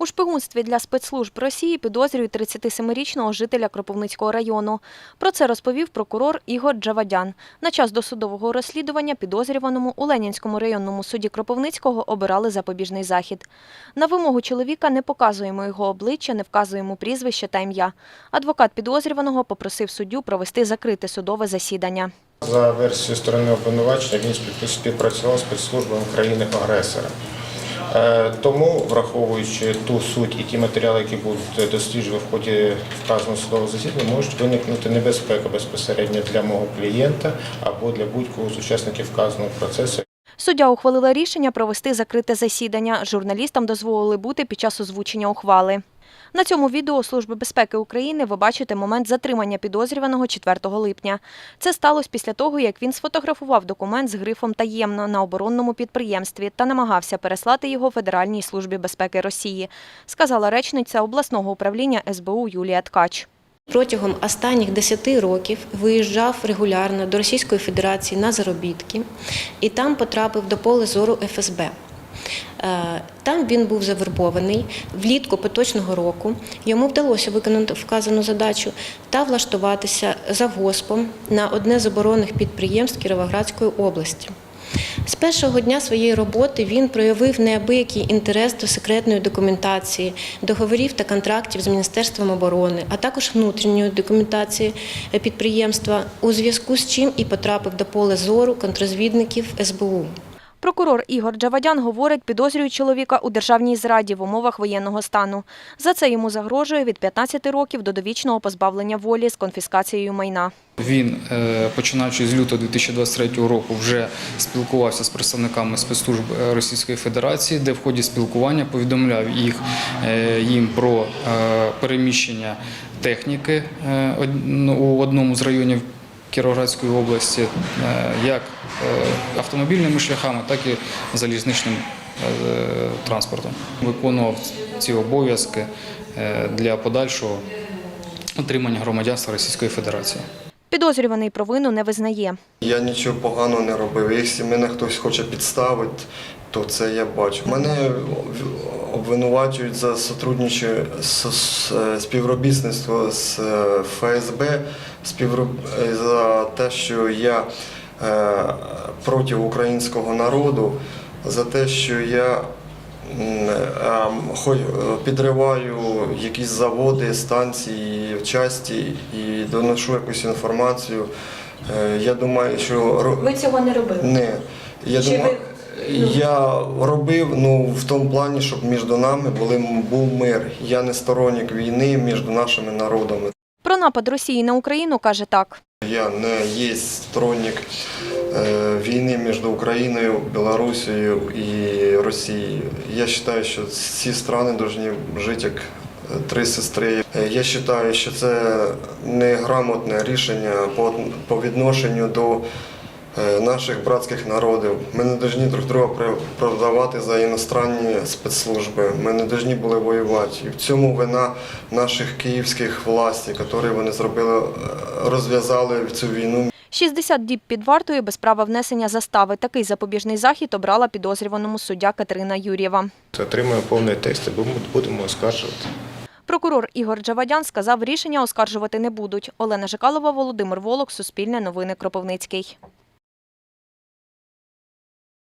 У шпигунстві для спецслужб Росії підозрюють 37-річного жителя Кропивницького району. Про це розповів прокурор Ігор Джавадян. На час досудового розслідування підозрюваному у Ленінському районному суді Кропивницького обирали запобіжний захід. На вимогу чоловіка не показуємо його обличчя, не вказуємо прізвище та ім'я. Адвокат підозрюваного попросив суддю провести закрите судове засідання. За версією сторони обвинувачення він спів- співпрацював з спецслужбами країни-агресора. Е, Тому, враховуючи ту суть і ті матеріали, які будуть досліджені в ході вказаного судового засідання, можуть виникнути небезпека безпосередньо для мого клієнта або для будь-кого з учасників вказаного процесу. Суддя ухвалила рішення провести закрите засідання. Журналістам дозволили бути під час озвучення ухвали. На цьому відео Служби безпеки України ви бачите момент затримання підозрюваного 4 липня. Це сталося після того, як він сфотографував документ з грифом таємно на оборонному підприємстві та намагався переслати його Федеральній службі безпеки Росії, сказала речниця обласного управління СБУ Юлія Ткач. Протягом останніх 10 років виїжджав регулярно до Російської Федерації на заробітки і там потрапив до поля зору ФСБ. Е, Там він був завербований влітку поточного року. Йому вдалося виконати вказану задачу та влаштуватися завгоспом на одне з оборонних підприємств Кіровоградської області. З першого дня своєї роботи він проявив неабиякий інтерес до секретної документації, договорів та контрактів з Міністерством оборони, а також внутрішньої документації підприємства, у зв'язку з чим і потрапив до поля зору контрозвідників СБУ. Прокурор Ігор Джавадян говорить, підозрюють чоловіка у державній зраді в умовах воєнного стану. За це йому загрожує від 15 років до довічного позбавлення волі з конфіскацією майна. Він, е, починаючи з лютого 2023 року, вже спілкувався з представниками спецслужб е, Російської Федерації, де в ході спілкування повідомляв їх е, їм про переміщення техніки ну, у одному з районів Кіровоградської області, е, як е, автомобільними шляхами, так і залізничним е, транспортом. Виконував ці обов'язки для подальшого отримання громадянства Російської Федерації. Підозрюваний провину не визнає. Я нічого поганого не робив. Якщо мене хтось хоче підставити, то це я бачу. Мене обвинувачують за сотрудниче е, співробітництво з е, ФСБ, е, за те, що я проти українського народу, за те, що я підриваю якісь заводи, станції в часті і доношу якусь інформацію. Е, Я думаю, що Ви цього не робили. не. Я Чи думаю, я робив ну, в тому плані, щоб між нами були, був мир. Я не сторонник війни між нашими народами. Про напад Росії на Україну каже так. Я не є сторонник війни між Україною, Білорусією і Росією. Я вважаю, що ці країни повинні жити як е, три сестри. Е, Я вважаю, що це неграмотне рішення по, відношенню до е, наших братських народів. Ми не повинні друг друга продавати за іностранні спецслужби. Ми не повинні були воювати. І в цьому вина наших київських властей, які вони зробили, е, розв'язали цю війну 60 діб під вартою без права внесення застави. Такий запобіжний захід обрала підозрюваному суддя Катерина Юрєва. Отримуємо повний текст бо будемо- будемо оскаржувати. Прокурор Ігор Джавадян сказав, рішення оскаржувати не будуть. Олена Жикалова, Володимир Волок, Суспільне новини Кропивницький.